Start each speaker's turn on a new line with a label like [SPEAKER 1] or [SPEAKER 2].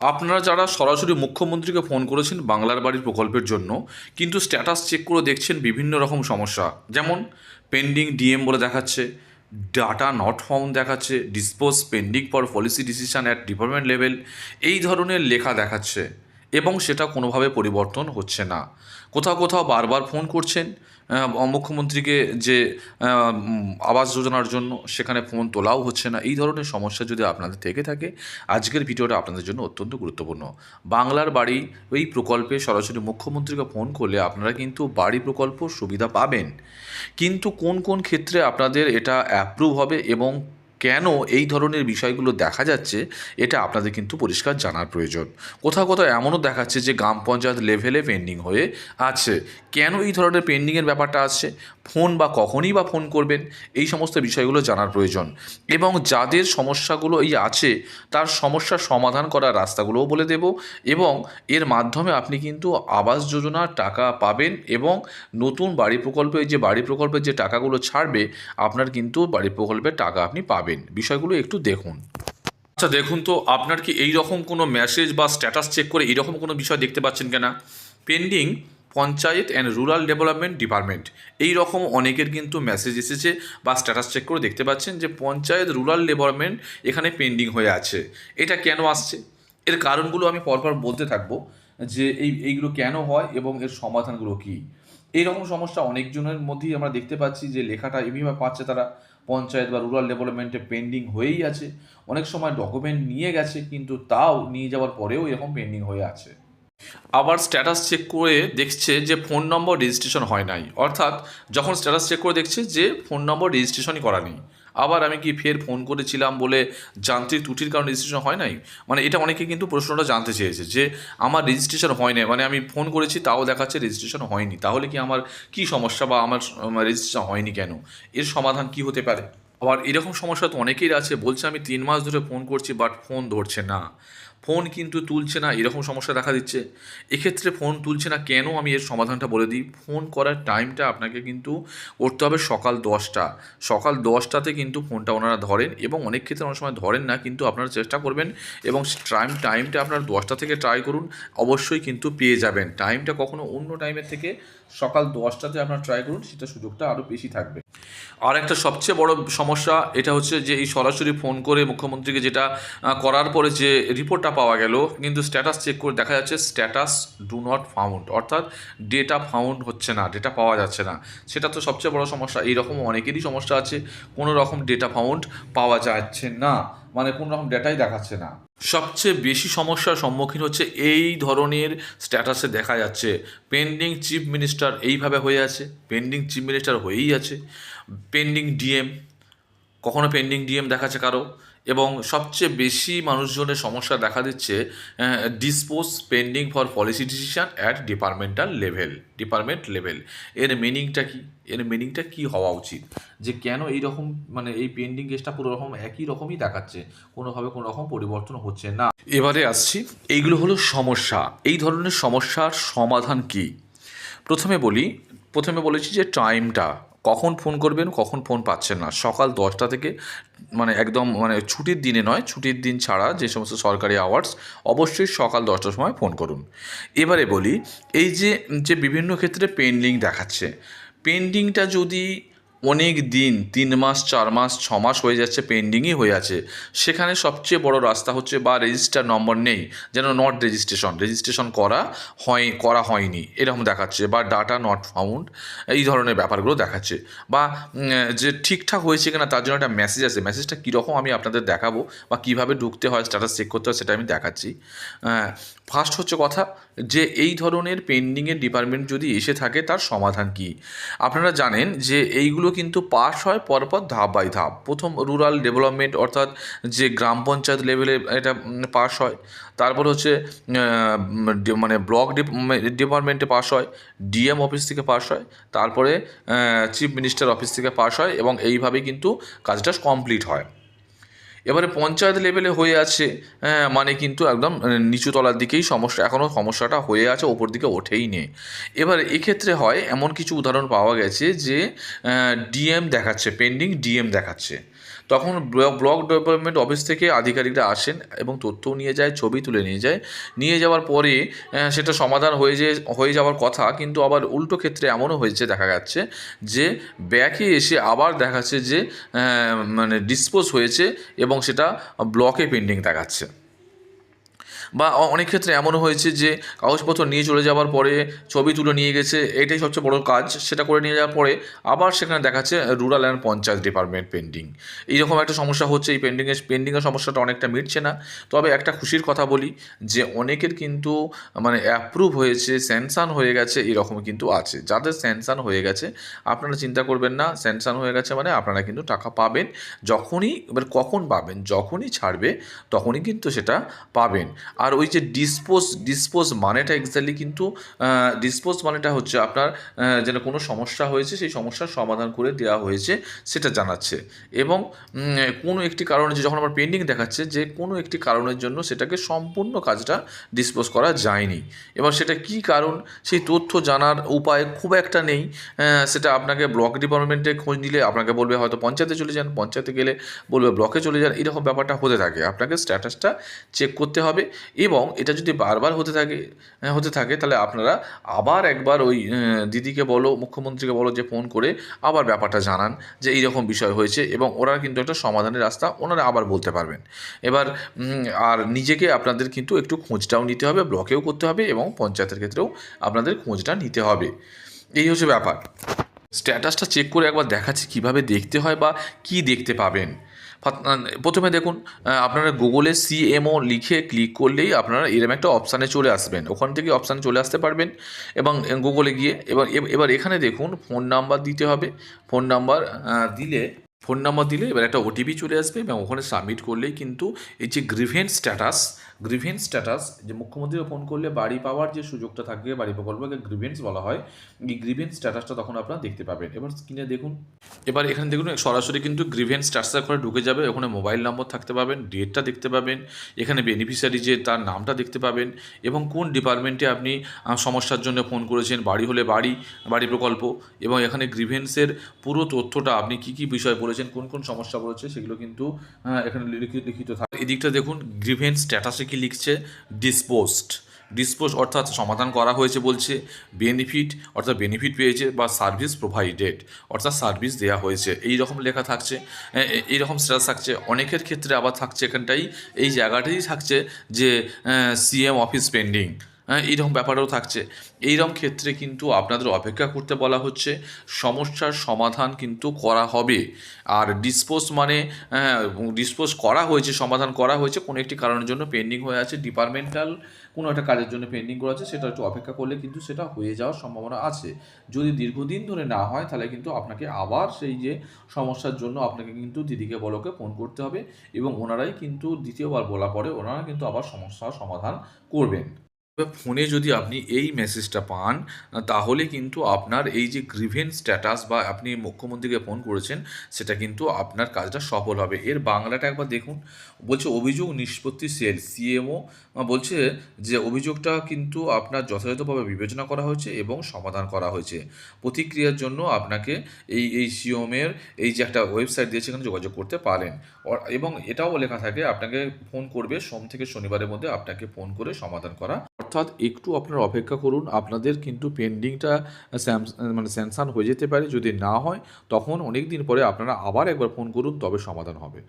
[SPEAKER 1] আপনারা যারা সরাসরি মুখ্যমন্ত্রীকে ফোন করেছেন বাংলার বাড়ির প্রকল্পের জন্য, কিন্তু স্ট্যাটাস চেক করে দেখছেন বিভিন্ন রকম সমস্যা। যেমন পেন্ডিং ডিএম বলে দেখাচ্ছে ডাটা নট ফাউন্ড দেখাচ্ছে dispose pending for policy decision at department level এই ধরনের লেখা দেখাচ্ছে। এবং সেটা কোনোভাবে পরিবর্তন হচ্ছে না। কোথাও কোথাও বারবার ফোন করছেন মুখ্যমন্ত্রীকে যে আবাস যোজনার জন্য সেখানে ফোন তোলাও হচ্ছে না। এই ধরনের সমস্যা যদি আপনাদের থেকে থাকে, আজকের ভিডিওটা আপনাদের জন্য অত্যন্ত গুরুত্বপূর্ণ। বাংলার বাড়ি এই প্রকল্পে সরাসরি মুখ্যমন্ত্রীকে ফোন করলে আপনারা কিন্তু বাড়ি প্রকল্প সুবিধা পাবেন। কিন্তু কোন কোন ক্ষেত্রে আপনাদের এটা অ্যাপ্রুভ হবে এবং কেন এই ধরনের বিষয়গুলো দেখা যাচ্ছে, এটা আপনাদের কিন্তু পরিষ্কার জানার প্রয়োজন। কোথাও কোথাও এমনও দেখাচ্ছে যে গ্রাম পঞ্চায়েত লেভেলে পেন্ডিং হয়ে আছে। কেন এই ধরনের পেন্ডিংয়ের ব্যাপারটা আসছে? ফোন বা কখনই বা ফোন করবেন, এই সমস্ত বিষয়গুলো জানার প্রয়োজন। এবং যাদের সমস্যাগুলো এই আছে, তার সমস্যার সমাধান করার রাস্তাগুলোও বলে দেব এবং এর মাধ্যমে আপনি কিন্তু আবাস যোজনার টাকা পাবেন এবং নতুন বাড়ি প্রকল্পে, যে বাড়ি প্রকল্পের যে টাকাগুলো ছাড়বে, আপনার কিন্তু বাড়ি প্রকল্পের টাকা আপনি পাবেন। বিষয়গুলো একটু দেখুন। আচ্ছা দেখুন তো, আপনার কি এই রকম কোনো মেসেজ বা স্ট্যাটাস চেক করে এইরকম কোনো বিষয় দেখতে পাচ্ছেন কিনা? Pending panchayat and rural development department এই রকম অনেকের কিন্তু মেসেজ এসেছে বা স্ট্যাটাস চেক করে দেখতে পাচ্ছেন যে পঞ্চায়েত রুরাল ডেভেলপমেন্ট এখানে পেন্ডিং হয়ে আছে। এটা কেন আসছে? এর কারণগুলো আমি পরপর বলতে থাকব যে এই, এইগুলো কেন হয় এবং এর সমাধানগুলো কী? এইরকম সমস্যা অনেকজনের মধ্যেই আমরা দেখতে পাচ্ছি যে লেখাটা এমনিভাবে পাচ্ছে তারা। পঞ্চায়েত বা রুরাল ডেভেলপমেন্টে পেন্ডিং হয়েই আছে। অনেক সময় ডকুমেন্ট নিয়ে গেছে, কিন্তু তাও নিয়ে যাওয়ার পরেও এরকম পেন্ডিং হয়ে আছে। আবার স্ট্যাটাস চেক করে দেখছে যে ফোন নম্বর রেজিস্ট্রেশন হয় নাই। অর্থাৎ যখন স্ট্যাটাস চেক করে দেখছে যে ফোন নম্বর রেজিস্ট্রেশনই করা নেই। আবার আমি কি ফের ফোন করেছিলাম বলে যান্ত্রিক ত্রুটির কারণে রেজিস্ট্রেশন হয় নাই? মানে এটা অনেকে কিন্তু প্রশ্নটা জানতে চেয়েছে যে আমার রেজিস্ট্রেশন হয় নাই মানে আমি ফোন করেছি তাও দেখাচ্ছে রেজিস্ট্রেশন হয়নি, তাহলে কি আমার কি সমস্যা বা আমার রেজিস্ট্রেশন হয়নি কেন? এর সমাধান কি হতে পারে? আবার এরকম সমস্যা তো অনেকেই আছে, বলছে আমি তিন মাস ধরে ফোন করছি বাট ফোন ধরছে না। ফোন কিন্তু তুলছে না, এরকম সমস্যা দেখা দিচ্ছে। এক্ষেত্রে ফোন তুলছে না কেন আমি এর সমাধানটা বলে দিই? ফোন করার টাইমটা আপনাকে কিন্তু করতে হবে সকাল দশটা। সকাল দশটাতে কিন্তু ফোনটা ওনারা ধরেন এবং অনেক ক্ষেত্রে অনেক সময় ধরেন না, কিন্তু আপনারা চেষ্টা করবেন এবং টাইম, টাইমটা আপনার দশটা থেকে ট্রাই করুন, অবশ্যই কিন্তু পেয়ে যাবেন। টাইমটা কখনো অন্য টাইমের থেকে সকাল দশটাতে আপনার ট্রাই করুন, সেটা সুযোগটা আরও বেশি থাকবে। আর একটা সবচেয়ে বড় সমস্যা, এটা হচ্ছে যে এই সরাসরি ফোন করে মুখ্যমন্ত্রীকে যেটা করার পরে যে রিপোর্টটা পাওয়া গেল, কিন্তু স্ট্যাটাস চেক করে দেখা যাচ্ছে স্ট্যাটাস ডু নট ফাউন্ড অর্থাৎ ডেটা ফাউন্ড হচ্ছে না ডেটা পাওয়া যাচ্ছে না। সেটা তো সবচেয়ে বড় সমস্যা, এইরকম অনেকেরই সমস্যা আছে, কোনো রকম ডেটা ফাউন্ড পাওয়া যাচ্ছে না। মানে কোনো রকম ডেটাই দেখাচ্ছে না। সবচেয়ে বেশি সমস্যার সম্মুখীন হচ্ছে এই ধরনের স্ট্যাটাসে দেখা যাচ্ছে। পেন্ডিং চিফ মিনিস্টার এইভাবে হয়ে আছে পেন্ডিং চিফ মিনিস্টার হয়েই আছে। পেন্ডিং ডিএম কখনো পেন্ডিং ডিএম দেখাচ্ছে কারও? এবং সবচেয়ে বেশি মানুষজনের সমস্যা দেখা দিচ্ছে dispose pending for policy decision at departmental level department level এর মিনিংটা কি? এর মিনিংটা কি হওয়া উচিত? যে কেন এই রকম মানে এই পেন্ডিং কেসটা পুরো রকম একই রকমই দেখাচ্ছে, কোনোভাবে কোনো রকম পরিবর্তন হচ্ছে না। এবারে আসছি, এইগুলো হলো সমস্যা। এই ধরনের সমস্যার সমাধান কি? প্রথমে বলি, প্রথমে বলেছি যে টাইমটা কখন ফোন করবেন, কখন ফোন পাচ্ছেন না। সকাল দশটা থেকে মানে একদম মানে ছুটির দিনে নয়, ছুটির দিন ছাড়া যে সমস্ত সরকারি আওয়ার্স অবশ্যই সকাল দশটার সময় ফোন করুন। এবারে বলি, এই যে যে বিভিন্ন ক্ষেত্রে পেন্ডিং দেখাচ্ছে পেন্ডিংটা যদি অনেক দিন, তিন মাস, চার মাস, ছ মাস হয়ে যাচ্ছে পেন্ডিংই হয়ে আছে। সেখানে সবচেয়ে বড় রাস্তা হচ্ছে বা রেজিস্টার নম্বর নেই, যেন নট রেজিস্ট্রেশন রেজিস্ট্রেশন করা হয়, করা হয়নি, এরকম দেখাচ্ছে বা ডাটা নট ফাউন্ড এই ধরনের ব্যাপারগুলো দেখাচ্ছে। বা যে ঠিকঠাক হয়েছে কিনা তার জন্য একটা মেসেজ আছে। মেসেজটা কীরকম আমি আপনাদের দেখাবো বা কীভাবে ঢুকতে হয় স্ট্যাটাস চেক করতে হয়, সেটা আমি দেখাচ্ছি। ফার্স্ট হচ্ছে কথা যে এই ধরনের পেন্ডিংয়ের ডিপার্টমেন্ট যদি এসে থাকে, তার সমাধান কি? আপনারা জানেন যে এইগুলো কিন্তু পাশ হয় পরপর ধাপ বাই ধাপ। প্রথম রুরাল ডেভেলপমেন্ট অর্থাৎ যে গ্রাম পঞ্চায়েত লেভেলে এটা পাশ হয়। তারপর হচ্ছে মানে ব্লক ডিপার্টমেন্টে পাশ হয় ডিএম অফিস থেকে পাশ হয়, তারপরে চিফ মিনিস্টার অফিস থেকে পাশ হয় এবং এইভাবেই কিন্তু কাজটা কমপ্লিট হয়। এবারে পঞ্চায়েত লেভেলে হয়ে আছে হ্যাঁ, মানে কিন্তু একদম নিচুতলার নিচু তলার দিকেই সমস্যা এখনও সমস্যাটা হয়ে আছে ওপর দিকে ওঠেই নেই। এবার এক্ষেত্রে হয় এমন কিছু উদাহরণ পাওয়া গেছে যে ডিএম দেখাচ্ছে পেন্ডিং ডিএম দেখাচ্ছে। তখন ব্লক ডেভেলপমেন্ট অফিস থেকে আধিকারিকরা আসেন এবং তথ্যও নিয়ে যায়, ছবি তুলে নিয়ে যায়। নিয়ে যাওয়ার পরে সেটা সমাধান হয়ে যে, হয়ে যাওয়ার কথা, কিন্তু আবার উল্টো ক্ষেত্রে এমনও হয়েছে, দেখা যাচ্ছে যে, ব্যাকে এসে আবার দেখাচ্ছে যে মানে ডিসপোজ হয়েছে এবং সেটা ব্লকে পেন্ডিং দেখাচ্ছে। বা অনেক ক্ষেত্রে এমনও হয়েছে যে কাগজপত্র নিয়ে চলে যাওয়ার পরে ছবি তুলে নিয়ে গেছে, এটাই সবচেয়ে বড় কাজ, সেটা করে নিয়ে যাওয়ার পরে আবার সেখানে দেখাচ্ছে rural and panchayat department pending এইরকম একটা সমস্যা হচ্ছে, এই পেন্ডিংয়ের পেন্ডিংয়ের সমস্যাটা অনেকটা মিটছে না। তবে একটা খুশির কথা বলি যে অনেকের কিন্তু মানে অ্যাপ্রুভ হয়েছে স্যাংশন হয়ে গেছে এরকম কিন্তু আছে। যাদের স্যাংশন হয়ে গেছে, আপনারা চিন্তা করবেন না স্যাংশন হয়ে গেছে মানে আপনারা কিন্তু টাকা পাবেন, যখনই, এবার কখন পাবেন, যখনই ছাড়বে, তখনই কিন্তু সেটা পাবেন। আর ওই যে ডিসপোজ ডিসপোজ মানেটা এক্স্যাক্টলি কিন্তু ডিসপোজ মানেটা হচ্ছে আপনার যেন কোনো সমস্যা হয়েছে, সেই সমস্যার সমাধান করে দেওয়া হয়েছে, সেটা জানাচ্ছে। এবং কোনো একটি কারণে যে যখন আমার পেন্ডিং দেখাচ্ছে, যে কোনো একটি কারণের জন্য সেটাকে সম্পূর্ণ কাজটা ডিসপোজ করা যায়নি। এবার সেটা কি কারণ? সেই তথ্য জানার উপায় খুব একটা নেই। সেটা আপনাকে ব্লক ডিপার্টমেন্টে খোঁজ নিলে আপনাকে বলবে হয়তো পঞ্চায়েতে চলে যান, পঞ্চায়েতে গেলে বলবে ব্লকে চলে যান, এরকম ব্যাপারটা হতে থাকে। আপনাকে স্ট্যাটাসটা চেক করতে হবে এবং এটা যদি বারবার হতে থাকে হতে থাকে, তাহলে আপনারা আবার একবার ওই দিদিকে বলো, মুখ্যমন্ত্রীকে বলো যে ফোন করে আবার ব্যাপারটা জানান যে এইরকম বিষয় হয়েছে এবং ওরা কিন্তু একটা সমাধানের রাস্তা ওনারা আবার বলতে পারবেন। এবার আর নিজেকে আপনাদের কিন্তু একটু খোঁজটাও নিতে হবে, ব্লকেও করতে হবে এবং পঞ্চায়েতের ক্ষেত্রেও আপনাদের খোঁজটা নিতে হবে। এই হচ্ছে ব্যাপার। স্ট্যাটাসটা চেক করে একবার দেখাচ্ছি কীভাবে দেখতে হয় বা কি দেখতে পাবেন। প্রথমে দেখুন আপনারা গুগলে সিএমও লিখে ক্লিক করলেই আপনারা এরম একটা অপশানে চলে আসবেন। ওখান থেকে অপশানে চলে আসতে পারবেন এবং গুগলে গিয়ে, এবার এবার এখানে দেখুন ফোন নাম্বার দিতে হবে। ফোন নাম্বার দিলে ফোন নাম্বার দিলে এবার একটা ওটিপি চলে আসবে এবং ওখানে সাবমিট করলেই কিন্তু এই যে গ্রিভেন্স স্ট্যাটাস গ্রিভেন্স স্ট্যাটাস, যে মুখ্যমন্ত্রীকে ফোন করলে বাড়ি পাওয়ার যে সুযোগটা থাকবে বাড়ি প্রকল্পকে গ্রিভেন্স বলা হয়, এই গ্রিভেন্স স্ট্যাটাসটা তখন আপনারা দেখতে পাবেন। এবার স্ক্রিনে দেখুন। এবার এখানে দেখুন, সরাসরি কিন্তু গ্রিভেন্স স্ট্যাটাসের করে ঢুকে যাবে, ওখানে মোবাইল নম্বর থাকতে পাবেন, ডেটটা দেখতে পাবেন, এখানে বেনিফিশিয়ারি যে তার নামটা দেখতে পাবেন, এবং কোন ডিপার্টমেন্টে আপনি সমস্যার জন্য ফোন করেছেন, বাড়ি হলে বাড়ি বাড়ি প্রকল্প, এবং এখানে গ্রিভেন্সের পুরো তথ্যটা আপনি কি কি বিষয় বলেছেন, কোন কোন সমস্যা বলেছে সেগুলো কিন্তু এখানে লিখিত লিখিত থাকে এদিকটা দেখুন গ্রিভেন্স স্ট্যাটাসে কি লিখছে? ডিসপোস্ট ডিসপোজ অর্থাৎ সমাধান করা হয়েছে বলছে বেনিফিট অর্থাৎ বেনিফিট পেয়েছে বা সার্ভিস প্রোভাইডেড অর্থাৎ সার্ভিস দেওয়া হয়েছে। এই রকম লেখা থাকছে এই রকম স্ট্যাটাস থাকছে। অনেকের ক্ষেত্রে আবার থাকছে এখানটাই, এই জায়গাটাই থাকছে যে সিএম অফিস পেন্ডিং এইরকম ব্যাপারও থাকছে। এইরকম ক্ষেত্রে কিন্তু আপনাদের অপেক্ষা করতে বলা হচ্ছে, সমস্যার সমাধান কিন্তু করা হবে। আর ডিসপোজ মানে ডিসপোজ করা হয়েছে, সমাধান করা হয়েছে, কোনো একটি কারণের জন্য পেন্ডিং হয়ে আছে ডিপার্টমেন্টাল কোনো একটা কাজের জন্য পেন্ডিং করা আছে, সেটা একটু অপেক্ষা করলে কিন্তু সেটা হয়ে যাওয়ার সম্ভাবনা আছে। যদি দীর্ঘদিন ধরে না হয়, তাহলে কিন্তু আপনাকে আবার সেই যে সমস্যার জন্য আপনাকে কিন্তু দিদিকে বলকে ফোন করতে হবে এবং ওনারাই কিন্তু দ্বিতীয়বার বলা পরে ওনারা কিন্তু আবার সমস্যার সমাধান করবেন। ফোনে যদি আপনি এই মেসেজটা পান তাহলে কিন্তু আপনার এই যে গ্রিভেন্স স্ট্যাটাস বা আপনি মুখ্যমন্ত্রীকে ফোন করেছেন, সেটা কিন্তু আপনার কাজটা সফল হবে। এর বাংলাটা একবার দেখুন। বলছে, অভিযোগ নিষ্পত্তি সেল। সিএমও বলছে যে অভিযোগটা কিন্তু আপনার যথাযথভাবে বিবেচনা করা হয়েছে এবং সমাধান করা হয়েছে। প্রতিক্রিয়ার জন্য আপনাকে এই এই সিওমের এই যে একটা ওয়েবসাইট দিয়ে সেখানে যোগাযোগ করতে পারেন। এবং এটাও লেখা থাকে, আপনাকে ফোন করবে, সোম থেকে শনিবারের মধ্যে আপনাকে ফোন করে সমাধান করা অর্থাৎ একটু আপনারা অপেক্ষা করুন, আপনাদের কিন্তু পেন্ডিংটা মানে স্যাংশান হয়ে যেতে পারে, যদি না হয়, তখন অনেক দিন পরে আপনারা আবার একবার ফোন করুন, তবে সমাধান হবে।